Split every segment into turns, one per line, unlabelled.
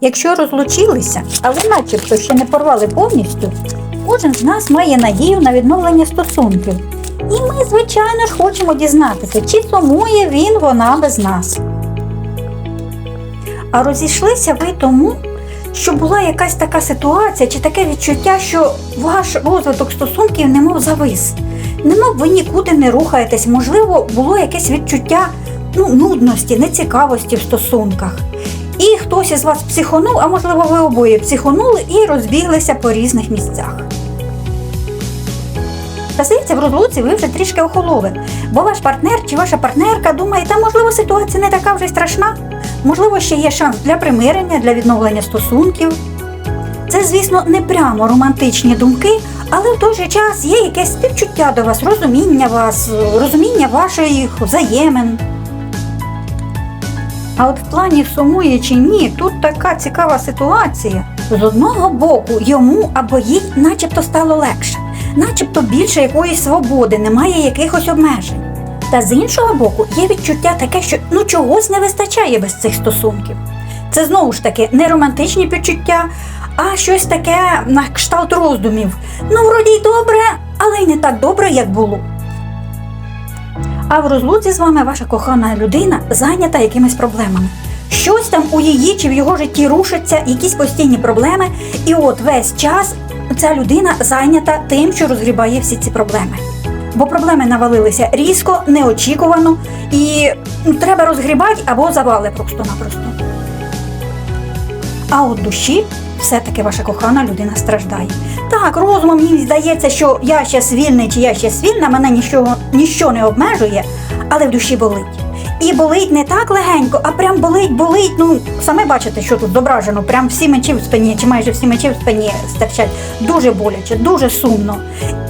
Якщо розлучилися, але начебто ще не порвали повністю, кожен з нас має надію на відновлення стосунків. І ми, звичайно ж, хочемо дізнатися, чи сумує він вона без нас. А розійшлися ви тому, що була якась така ситуація чи таке відчуття, що ваш розвиток стосунків немов завис. Немов ви нікуди не рухаєтесь, можливо, було якесь відчуття ну, нудності, нецікавості в стосунках. І хтось із вас психонув, а можливо, ви обоє психонули і розбіглися по різних місцях. Та здається, в розлуці ви вже трішки охололи, бо ваш партнер чи ваша партнерка думає, та можливо ситуація не така вже страшна, можливо, ще є шанс для примирення, для відновлення стосунків. Це, звісно, не прямо романтичні думки, але в той же час є якесь співчуття до вас, розуміння вас, розуміння ваших взаємин. А от в плані сумує чи ні, тут така цікава ситуація. З одного боку, йому або їй начебто стало легше, начебто більше якоїсь свободи, немає якихось обмежень. Та з іншого боку, є відчуття таке, що ну чогось не вистачає без цих стосунків. Це знову ж таки не романтичні почуття, а щось таке на кшталт роздумів. Ну, вроді й добре, але й не так добре, як було. А в розлуці з вами ваша кохана людина зайнята якимись проблемами. Щось там у її чи в його житті рушиться, якісь постійні проблеми, і от весь час ця людина зайнята тим, що розгрібає всі ці проблеми. Бо проблеми навалилися різко, неочікувано, і ну, треба розгрібати або завали просто-напросто. А от душі все-таки ваша кохана людина страждає. Так, розумом їй здається, що я ще вільний чи я ще вільна, мене нічого, ніщо не обмежує, але в душі болить. І болить не так легенько, а прям болить, болить. Ну, саме бачите, що тут зображено, прям всі мечі в спині, чи майже всі мечі в спині стирчать. Дуже боляче, дуже сумно.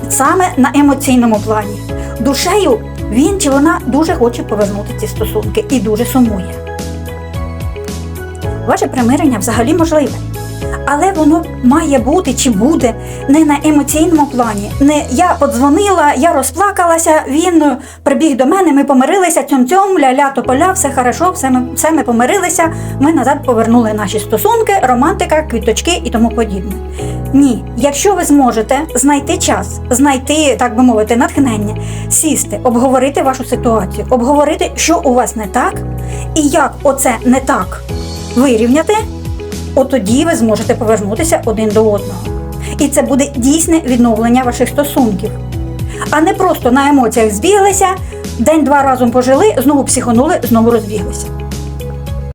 Саме на емоційному плані. Душею він чи вона дуже хоче повернути ці стосунки і дуже сумує. Ваше примирення взагалі можливе. Але воно має бути чи буде не на емоційному плані. Не я подзвонила, я розплакалася, він е, прибіг до мене, ми помирилися, цьом-цьом, ля-ля тополя, все хорошо, все ми, все ми помирилися, ми назад повернули наші стосунки, романтика, квіточки і тому подібне. Ні, якщо ви зможете знайти час, знайти, так би мовити, натхнення, сісти, обговорити вашу ситуацію, обговорити, що у вас не так, і як оце не так вирівняти, от тоді ви зможете повернутися один до одного. І це буде дійсне відновлення ваших стосунків. А не просто на емоціях збіглися, день-два разом пожили, знову психонули, знову розбіглися.